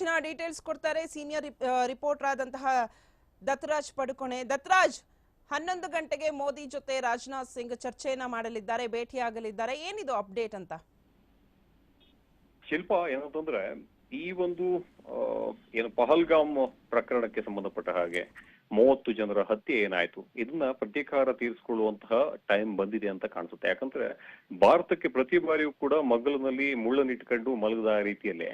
ಹೆಚ್ಚಿನ ಡೀಟೇಲ್ಸ್ ಕೊಡ್ತಾರೆ. Senior reporter ಆದಂತಹ ದತ್ತರಾಜ್ ಪಡುಕೋಣೆ. ದತ್ತರಾಜ್ ಹನ್ನೊಂದು ಗಂಟೆಗೆ ಮೋದಿ ಜೊತೆ ರಾಜನಾಥ್ ಸಿಂಗ್ ಚರ್ಚೆಯನ್ನ ಮಾಡಲಿದ್ದಾರೆ, ಭೇಟಿಯಾಗಲಿದ್ದಾರೆ. ಏನಿದು ಅಪ್ಡೇಟ್ ಅಂತ? ಶಿಲ್ಪ ಏನಂತಂದ್ರೆ ಈ ಒಂದು ಏನು ಪಹಲ್ಗಾಮ್ ಪ್ರಕರಣಕ್ಕೆ ಸಂಬಂಧಪಟ್ಟ ಹಾಗೆ ಮೂವತ್ತು ಜನರ ಹತ್ಯೆ ಏನಾಯ್ತು, ಇದನ್ನ ಪ್ರತೀಕಾರ ತೀರಿಸಿಕೊಳ್ಳುವಂತಹ ಟೈಮ್ ಬಂದಿದೆ ಅಂತ ಕಾಣಿಸುತ್ತೆ. ಯಾಕಂದ್ರೆ ಭಾರತಕ್ಕೆ ಪ್ರತಿ ಬಾರಿಯೂ ಕೂಡ ಮಗ್ಗಲಿನಲ್ಲಿ ಮುಳ್ಳನ್ನಿಟ್ಕೊಂಡು ಮಲಗದ ರೀತಿಯಲ್ಲೇ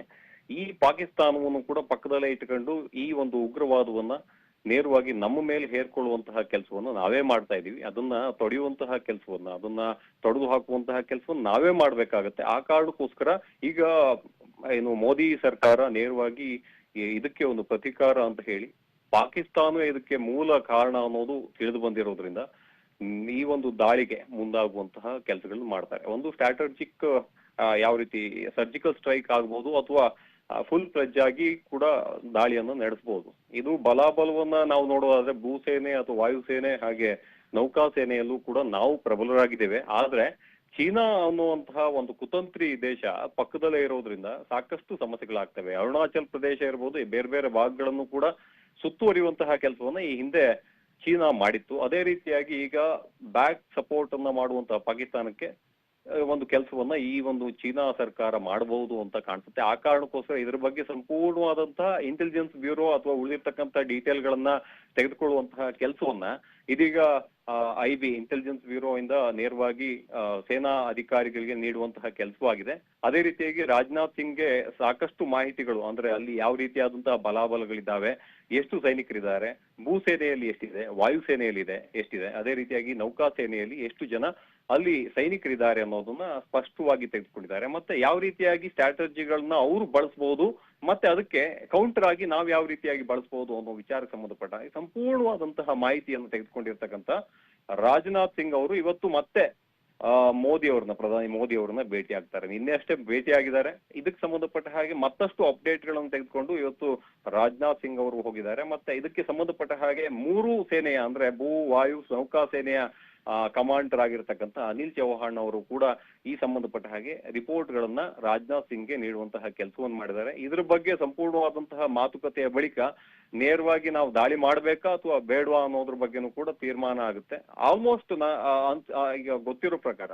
ಈ ಪಾಕಿಸ್ತಾನವನ್ನು ಕೂಡ ಪಕ್ಕದಲ್ಲೇ ಇಟ್ಕೊಂಡು ಈ ಒಂದು ಉಗ್ರವಾದವನ್ನ ನೇರವಾಗಿ ನಮ್ಮ ಮೇಲೆ ಹೇರ್ಕೊಳ್ಳುವಂತಹ ಕೆಲಸವನ್ನು ನಾವೇ ಮಾಡ್ತಾ ಇದೀವಿ ಅದನ್ನ ತೊಡೆಯುವಂತಹ ಕೆಲಸವನ್ನ, ಅದನ್ನ ತೊಡೆದು ಹಾಕುವಂತಹ ಕೆಲಸವನ್ನು ನಾವೇ ಮಾಡ್ಬೇಕಾಗತ್ತೆ. ಆ ಕಾರಣಕ್ಕೋಸ್ಕರ ಈಗ ಏನು ಮೋದಿ ಸರ್ಕಾರ ನೇರವಾಗಿ ಇದಕ್ಕೆ ಒಂದು ಪ್ರತಿಕಾರ ಅಂತ ಹೇಳಿ ಪಾಕಿಸ್ತಾನವೇ ಇದಕ್ಕೆ ಮೂಲ ಕಾರಣ ಅನ್ನೋದು ತಿಳಿದು ಬಂದಿರೋದ್ರಿಂದ ಈ ಒಂದು ದಾಳಿಗೆ ಮುಂದಾಗುವಂತಹ ಕೆಲಸಗಳನ್ನ ಮಾಡ್ತಾರೆ. ಒಂದು ಸ್ಟ್ರಾಟಜಿಕ್ ಯಾವ ರೀತಿ ಸರ್ಜಿಕಲ್ ಸ್ಟ್ರೈಕ್ ಆಗ್ಬಹುದು ಅಥವಾ ಫುಲ್ ಫ್ಲೆಜ್ ಆಗಿ ಕೂಡ ದಾಳಿಯನ್ನು ನಡೆಸಬಹುದು ಇದು ಬಲಾಬಲವನ್ನ ನಾವು ನೋಡೋದಾದ್ರೆ ಭೂಸೇನೆ ಅಥವಾ ವಾಯುಸೇನೆ ಹಾಗೆ ನೌಕಾಸೇನೆಯಲ್ಲೂ ಕೂಡ ನಾವು ಪ್ರಬಲರಾಗಿದ್ದೇವೆ. ಆದ್ರೆ ಚೀನಾ ಅನ್ನುವಂತಹ ಒಂದು ಕುತಂತ್ರಿ ದೇಶ ಪಕ್ಕದಲ್ಲೇ ಇರೋದ್ರಿಂದ ಸಾಕಷ್ಟು ಸಮಸ್ಯೆಗಳಾಗ್ತವೆ. ಅರುಣಾಚಲ್ ಪ್ರದೇಶ ಇರ್ಬೋದು ಬೇರೆ ಬೇರೆ ಭಾಗಗಳನ್ನು ಕೂಡ ಸುತ್ತುವರಿಯುವಂತಹ ಕೆಲಸವನ್ನ ಈ ಹಿಂದೆ ಚೀನಾ ಮಾಡಿತ್ತು. ಅದೇ ರೀತಿಯಾಗಿ ಈಗ ಬ್ಯಾಕ್ ಸಪೋರ್ಟ್ ಅನ್ನ ಮಾಡುವಂತಹ ಪಾಕಿಸ್ತಾನಕ್ಕೆ ಒಂದು ಕೆಲಸವನ್ನ ಈ ಒಂದು ಚೀನಾ ಸರ್ಕಾರ ಮಾಡಬಹುದು ಅಂತ ಕಾಣಿಸುತ್ತೆ. ಆ ಕಾರಣಕ್ಕೋಸ್ಕರ ಇದ್ರ ಬಗ್ಗೆ ಸಂಪೂರ್ಣವಾದಂತಹ ಇಂಟೆಲಿಜೆನ್ಸ್ ಬ್ಯೂರೋ ಅಥವಾ ಉಳಿದಿರ್ತಕ್ಕಂಥ ಡೀಟೇಲ್ ಗಳನ್ನ ತೆಗೆದುಕೊಳ್ಳುವಂತಹ ಕೆಲಸವನ್ನ ಇದೀಗ ಐ ಬಿ ಇಂಟೆಲಿಜೆನ್ಸ್ ಬ್ಯೂರೋ ಇಂದ ನೇರವಾಗಿ ಸೇನಾ ಅಧಿಕಾರಿಗಳಿಗೆ ನೀಡುವಂತಹ ಕೆಲಸವಾಗಿದೆ. ಅದೇ ರೀತಿಯಾಗಿ ರಾಜನಾಥ್ ಸಿಂಗ್ಗೆ ಸಾಕಷ್ಟು ಮಾಹಿತಿಗಳು, ಅಂದ್ರೆ ಅಲ್ಲಿ ಯಾವ ರೀತಿಯಾದಂತಹ ಬಲಾಬಲಗಳಿದ್ದಾವೆ, ಎಷ್ಟು ಸೈನಿಕರಿದ್ದಾರೆ, ಭೂಸೇನೆಯಲ್ಲಿ ಎಷ್ಟಿದೆ ವಾಯುಸೇನೆಯಲ್ಲಿ ಇದೆ ಎಷ್ಟಿದೆ, ಅದೇ ರೀತಿಯಾಗಿ ನೌಕಾ ಸೇನೆಯಲ್ಲಿ ಎಷ್ಟು ಜನ ಅಲ್ಲಿ ಸೈನಿಕರಿದ್ದಾರೆ ಅನ್ನೋದನ್ನ ಸ್ಪಷ್ಟವಾಗಿ ತೆಗೆದುಕೊಂಡಿದ್ದಾರೆ. ಮತ್ತೆ ಯಾವ ರೀತಿಯಾಗಿ ಸ್ಟ್ರಾಟಜಿಗಳನ್ನ ಅವರು ಬಳಸಬಹುದು ಮತ್ತೆ ಅದಕ್ಕೆ ಕೌಂಟರ್ ಆಗಿ ನಾವು ಯಾವ ರೀತಿಯಾಗಿ ಬಳಸಬಹುದು ಅನ್ನೋ ವಿಚಾರಕ್ಕೆ ಸಂಬಂಧಪಟ್ಟ ಸಂಪೂರ್ಣವಾದಂತಹ ಮಾಹಿತಿಯನ್ನು ತೆಗೆದುಕೊಂಡಿರ್ತಕ್ಕಂಥ ರಾಜನಾಥ್ ಸಿಂಗ್ ಅವರು ಇವತ್ತು ಮತ್ತೆ ಆ, ಮೋದಿ ಅವ್ರನ್ನ ಪ್ರಧಾನಿ ಮೋದಿ ಅವ್ರನ್ನ ಭೇಟಿ ಆಗ್ತಾರೆ ನಿನ್ನೆ ಅಷ್ಟೇ ಭೇಟಿ ಆಗಿದ್ದಾರೆ ಇದಕ್ಕೆ ಸಂಬಂಧಪಟ್ಟ ಹಾಗೆ ಮತ್ತಷ್ಟು ಅಪ್ಡೇಟ್ಗಳನ್ನು ತೆಗೆದುಕೊಂಡು ಇವತ್ತು ರಾಜನಾಥ್ ಸಿಂಗ್ ಅವರು ಹೋಗಿದ್ದಾರೆ. ಮತ್ತೆ ಇದಕ್ಕೆ ಸಂಬಂಧಪಟ್ಟ ಹಾಗೆ ಮೂರು ಸೇನೆಯ ಅಂದ್ರೆ ಭೂ ವಾಯು ನೌಕಾ ಸೇನೆಯ ಕಮಾಂಡರ್ ಆಗಿರ್ತಕ್ಕಂಥ ಅನಿಲ್ ಚೌಹಾಣ್ ಅವರು ಕೂಡ ಈ ಸಂಬಂಧಪಟ್ಟ ಹಾಗೆ ರಿಪೋರ್ಟ್ ಗಳನ್ನ ರಾಜನಾಥ್ ಸಿಂಗ್ಗೆ ನೀಡುವಂತಹ ಕೆಲಸವನ್ನು ಮಾಡಿದ್ದಾರೆ. ಇದ್ರ ಬಗ್ಗೆ ಸಂಪೂರ್ಣವಾದಂತಹ ಮಾತುಕತೆಯ ಬಳಿಕ ನೇರವಾಗಿ ನಾವು ದಾಳಿ ಮಾಡಬೇಕಾ ಅಥವಾ ಬೇಡವಾ ಅನ್ನೋದ್ರ ಬಗ್ಗೆನೂ ಕೂಡ ತೀರ್ಮಾನ ಆಗುತ್ತೆ. ಆಲ್ಮೋಸ್ಟ್ ಈಗ ಗೊತ್ತಿರೋ ಪ್ರಕಾರ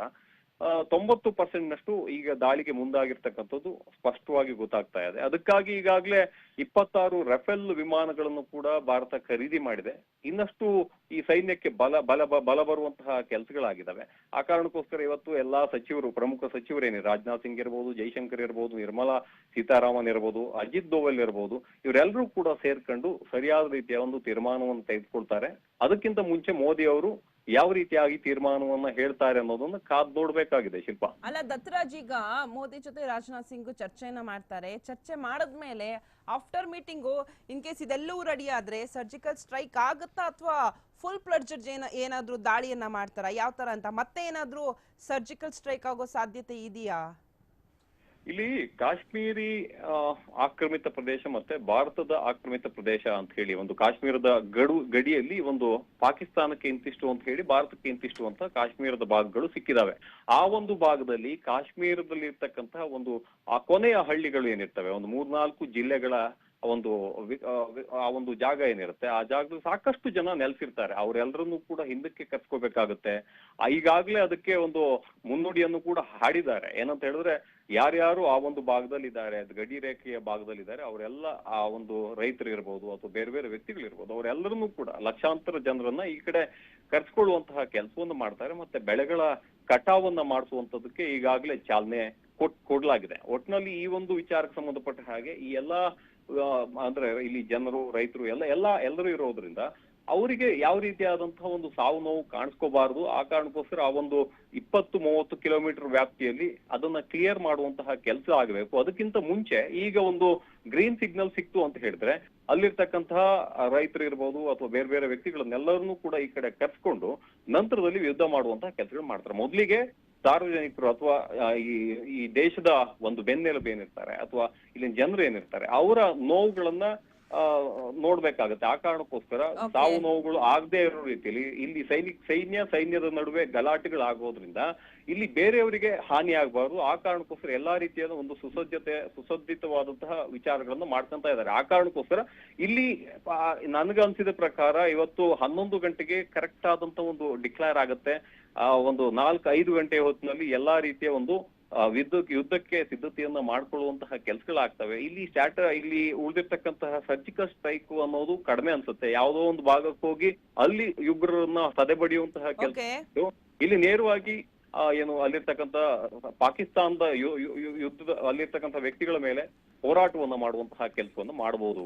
ತೊಂಬತ್ತು ಪರ್ಸೆಂಟ್ ನಷ್ಟು ಈಗ ದಾಳಿಗೆ ಮುಂದಾಗಿರ್ತಕ್ಕಂಥದ್ದು ಸ್ಪಷ್ಟವಾಗಿ ಗೊತ್ತಾಗ್ತಾ ಇದೆ. ಅದಕ್ಕಾಗಿ ಈಗಾಗಲೇ ಇಪ್ಪತ್ತಾರು ರಫೇಲ್ ವಿಮಾನಗಳನ್ನು ಕೂಡ ಭಾರತ ಖರೀದಿ ಮಾಡಿದೆ. ಇನ್ನಷ್ಟು ಈ ಸೈನ್ಯಕ್ಕೆ ಬಲ ಬಲ ಬಲ ಬರುವಂತಹ ಕೆಲಸಗಳಾಗಿದ್ದಾವೆ. ಆ ಕಾರಣಕ್ಕೋಸ್ಕರ ಇವತ್ತು ಎಲ್ಲಾ ಸಚಿವರು, ಪ್ರಮುಖ ಸಚಿವರೇನೆ ರಾಜನಾಥ್ ಸಿಂಗ್ ಇರ್ಬೋದು, ಜೈಶಂಕರ್ ಇರ್ಬೋದು, ನಿರ್ಮಲಾ ಸೀತಾರಾಮನ್ ಇರ್ಬೋದು, ಅಜಿತ್ ದೋವಲ್ ಇರ್ಬೋದು, ಇವರೆಲ್ಲರೂ ಕೂಡ ಸೇರ್ಕೊಂಡು ಸರಿಯಾದ ರೀತಿಯ ಒಂದು ತೀರ್ಮಾನವನ್ನು ತೆಗೆದುಕೊಳ್ತಾರೆ. ಅದಕ್ಕಿಂತ ಮುಂಚೆ ಮೋದಿ ಅವರು ಯಾವ ರೀತಿಯಾಗಿ ತೀರ್ಮಾನವನ್ನ ಹೇಳ್ತಾರೆ ಅನ್ನೋದನ್ನ ಕಾದ್ ನೋಡ್ಬೇಕಾಗಿದೆ ಶಿಲ್ಪ. ಅಲ್ಲ ದತ್ತರಾಜ್ ಈಗ ಮೋದಿ ಜೊತೆ ರಾಜನಾಥ್ ಸಿಂಗ್ ಚರ್ಚೆಯನ್ನ ಮಾಡ್ತಾರೆ. ಚರ್ಚೆ ಮಾಡಿದ್ಮೇಲೆ ಆಫ್ಟರ್ ಮೀಟಿಂಗು ಇನ್ ಕೇಸ್ ಇದೆಲ್ಲವೂ ರೆಡಿ ಆದ್ರೆ ಸರ್ಜಿಕಲ್ ಸ್ಟ್ರೈಕ್ ಆಗುತ್ತಾ ಅಥವಾ ಫುಲ್ ಪ್ಲಡ್ಜಡ್ ಏನ, ಏನಾದ್ರೂ ದಾಳಿಯನ್ನ ಮಾಡ್ತಾರಾ? ಯಾವ ತರ ಅಂತ? ಮತ್ತೆ ಏನಾದ್ರೂ ಸರ್ಜಿಕಲ್ ಸ್ಟ್ರೈಕ್ ಆಗೋ ಸಾಧ್ಯತೆ ಇದೆಯಾ? ಇಲ್ಲಿ ಕಾಶ್ಮೀರಿ ಆಕ್ರಮಿತ ಪ್ರದೇಶ ಮತ್ತೆ ಭಾರತದ ಆಕ್ರಮಿತ ಪ್ರದೇಶ ಅಂತ ಹೇಳಿ ಒಂದು ಕಾಶ್ಮೀರದ ಗಡು, ಗಡಿಯಲ್ಲಿ ಒಂದು ಪಾಕಿಸ್ತಾನಕ್ಕೆ ಇಂತಿಷ್ಟು ಅಂತ ಹೇಳಿ ಭಾರತಕ್ಕೆ ಇಂತಿಷ್ಟು ಅಂತ ಕಾಶ್ಮೀರದ ಭಾಗಗಳು ಸಿಕ್ಕಿದಾವೆ. ಆ ಒಂದು ಭಾಗದಲ್ಲಿ ಕಾಶ್ಮೀರದಲ್ಲಿ ಇರ್ತಕ್ಕಂತಹ ಒಂದು, ಆ ಕೊನೆಯ ಹಳ್ಳಿಗಳು ಏನಿರ್ತವೆ? ಒಂದು ಮೂರ್ನಾಲ್ಕು ಜಿಲ್ಲೆಗಳ ಒಂದು ಆ, ಒಂದು ಜಾಗ ಏನಿರುತ್ತೆ ಆ ಜಾಗದಲ್ಲಿ ಸಾಕಷ್ಟು ಜನ ನೆಲೆಸಿರ್ತಾರೆ. ಅವರೆಲ್ಲರನ್ನೂ ಕೂಡ ಹಿಂದಕ್ಕೆ ಕರ್ಸ್ಕೋಬೇಕಾಗುತ್ತೆ. ಈಗಾಗಲೇ ಅದಕ್ಕೆ ಒಂದು ಮುನ್ನುಡಿಯನ್ನು ಕೂಡ ಹಾಡಿದ್ದಾರೆ. ಏನಂತ ಹೇಳಿದ್ರೆ ಯಾರ್ಯಾರು ಆ ಒಂದು ಭಾಗದಲ್ಲಿ ಇದ್ದಾರೆ ಗಡಿ ರೇಖೆಯ ಭಾಗದಲ್ಲಿ ಇದ್ದಾರೆ ಅವರೆಲ್ಲ ಆ ಒಂದು ರೈತರು ಇರ್ಬೋದು ಅಥವಾ ಬೇರೆ ಬೇರೆ ವ್ಯಕ್ತಿಗಳು ಇರ್ಬೋದು ಅವರೆಲ್ಲರನ್ನೂ ಕೂಡ ಲಕ್ಷಾಂತರ ಜನರನ್ನ ಈ ಕಡೆ ಕರ್ಸ್ಕೊಳ್ಳುವಂತಹ ಕೆಲಸವನ್ನು ಮಾಡ್ತಾರೆ. ಮತ್ತೆ ಬೆಳೆಗಳ ಕಟಾವನ್ನ ಮಾಡಿಸುವಂತದಕ್ಕೆ ಈಗಾಗಲೇ ಚಾಲನೆ ಕೊಟ್ ಕೊಡ್ಲಾಗಿದೆ. ಒಟ್ನಲ್ಲಿ ಈ ಒಂದು ವಿಚಾರಕ್ಕೆ ಸಂಬಂಧಪಟ್ಟ ಹಾಗೆ ಈ ಎಲ್ಲಾ ಅಂದ್ರೆ ಇಲ್ಲಿ ಜನರು, ರೈತರು ಎಲ್ಲ ಎಲ್ಲ, ಎಲ್ಲರೂ ಇರೋದ್ರಿಂದ ಅವರಿಗೆ ಯಾವ ರೀತಿಯಾದಂತಹ ಒಂದು ಸಾವು ನೋವು ಕಾಣಿಸ್ಕೋಬಾರದು. ಆ ಕಾರಣಕ್ಕೋಸ್ಕರ ಆ ಒಂದು ಇಪ್ಪತ್ತು, ಮೂವತ್ತು ಕಿಲೋಮೀಟರ್ ವ್ಯಾಪ್ತಿಯಲ್ಲಿ ಅದನ್ನ ಕ್ಲಿಯರ್ ಮಾಡುವಂತಹ ಕೆಲಸ ಆಗಬೇಕು. ಅದಕ್ಕಿಂತ ಮುಂಚೆ ಈಗ ಒಂದು ಗ್ರೀನ್ ಸಿಗ್ನಲ್ ಸಿಕ್ತು ಅಂತ ಹೇಳಿದ್ರೆ ಅಲ್ಲಿರ್ತಕ್ಕಂತಹ ರೈತರು ಇರ್ಬೋದು ಅಥವಾ ಬೇರೆ ಬೇರೆ ವ್ಯಕ್ತಿಗಳನ್ನೆಲ್ಲರನ್ನೂ ಕೂಡ ಈ ಕಡೆ ಕರ್ಸ್ಕೊಂಡು ನಂತರದಲ್ಲಿ ಯುದ್ಧ ಮಾಡುವಂತಹ ಕೆಲಸಗಳು ಮಾಡ್ತಾರೆ. ಮೊದಲಿಗೆ ಸಾರ್ವಜನಿಕರು ಅಥವಾ ಈ ಈ ದೇಶದ ಒಂದು ಬೆನ್ನೆಲುಬು ಏನಿರ್ತಾರೆ ಅಥವಾ ಇಲ್ಲಿನ ಜನರು ಏನಿರ್ತಾರೆ ಅವರ ನೋವುಗಳನ್ನ ನೋಡ್ಬೇಕಾಗತ್ತೆ. ಆ ಕಾರಣಕ್ಕೋಸ್ಕರ ಸಾವು ನೋವುಗಳು ಆಗದೆ ಇರೋ ರೀತಿಯಲ್ಲಿ ಇಲ್ಲಿ ಸೈನಿಕ ಸೈನ್ಯ ಸೈನ್ಯದ ನಡುವೆ ಗಲಾಟೆಗಳಾಗೋದ್ರಿಂದ ಇಲ್ಲಿ ಬೇರೆಯವರಿಗೆ ಹಾನಿ ಆಗಬಾರ್ದು. ಆ ಕಾರಣಕ್ಕೋಸ್ಕರ ಎಲ್ಲಾ ರೀತಿಯಾದ ಒಂದು ಸುಸಜ್ಜತೆ ಸುಸಜ್ಜಿತವಾದಂತಹ ವಿಚಾರಗಳನ್ನು ಮಾಡ್ಕೊಂತ ಇದ್ದಾರೆ. ಆ ಕಾರಣಕ್ಕೋಸ್ಕರ ಇಲ್ಲಿ ನನಗನ್ಸಿದ ನನ್ಗನ್ಸಿದ ಪ್ರಕಾರ ಇವತ್ತು ಹನ್ನೊಂದು ಗಂಟೆಗೆ ಕರೆಕ್ಟ್ ಆದಂತ ಒಂದು ಡಿಕ್ಲೇರ್ ಆಗುತ್ತೆ. ಆ ಒಂದು ನಾಲ್ಕು ಐದು ಗಂಟೆ ಹೊತ್ತಿನಲ್ಲಿ ಎಲ್ಲಾ ರೀತಿಯ ಒಂದು ಯುದ್ಧ ಯುದ್ಧಕ್ಕೆ ಸಿದ್ಧತೆಯನ್ನ ಮಾಡ್ಕೊಳ್ಳುವಂತಹ ಕೆಲಸಗಳಾಗ್ತವೆ. ಇಲ್ಲಿ ಸ್ಟಾಟ ಇಲ್ಲಿ ಉಳಿದಿರ್ತಕ್ಕಂತಹ ಸರ್ಜಿಕಲ್ ಸ್ಟ್ರೈಕ್ ಅನ್ನೋದು ಕಡಿಮೆ ಅನ್ಸುತ್ತೆ. ಯಾವುದೋ ಒಂದು ಭಾಗಕ್ಕೆ ಹೋಗಿ ಅಲ್ಲಿ ಉಗ್ರರನ್ನ ಸದೆಬಡಿಯುವಂತಹ ಕೆಲಸ ಇಲ್ಲಿ ನೇರವಾಗಿ ಏನು ಅಲ್ಲಿರ್ತಕ್ಕಂತ ಪಾಕಿಸ್ತಾನದ ಯುದ್ಧದ ಅಲ್ಲಿರ್ತಕ್ಕಂಥ ವ್ಯಕ್ತಿಗಳ ಮೇಲೆ ಹೋರಾಟವನ್ನ ಮಾಡುವಂತಹ ಕೆಲಸವನ್ನು ಮಾಡಬಹುದು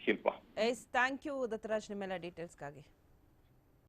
Shilpa. Yes thank you Dattaraj ನಿಮ್ಮೆಲ್ಲ ಡೀಟೇಲ್ಸ್ಗಾಗಿ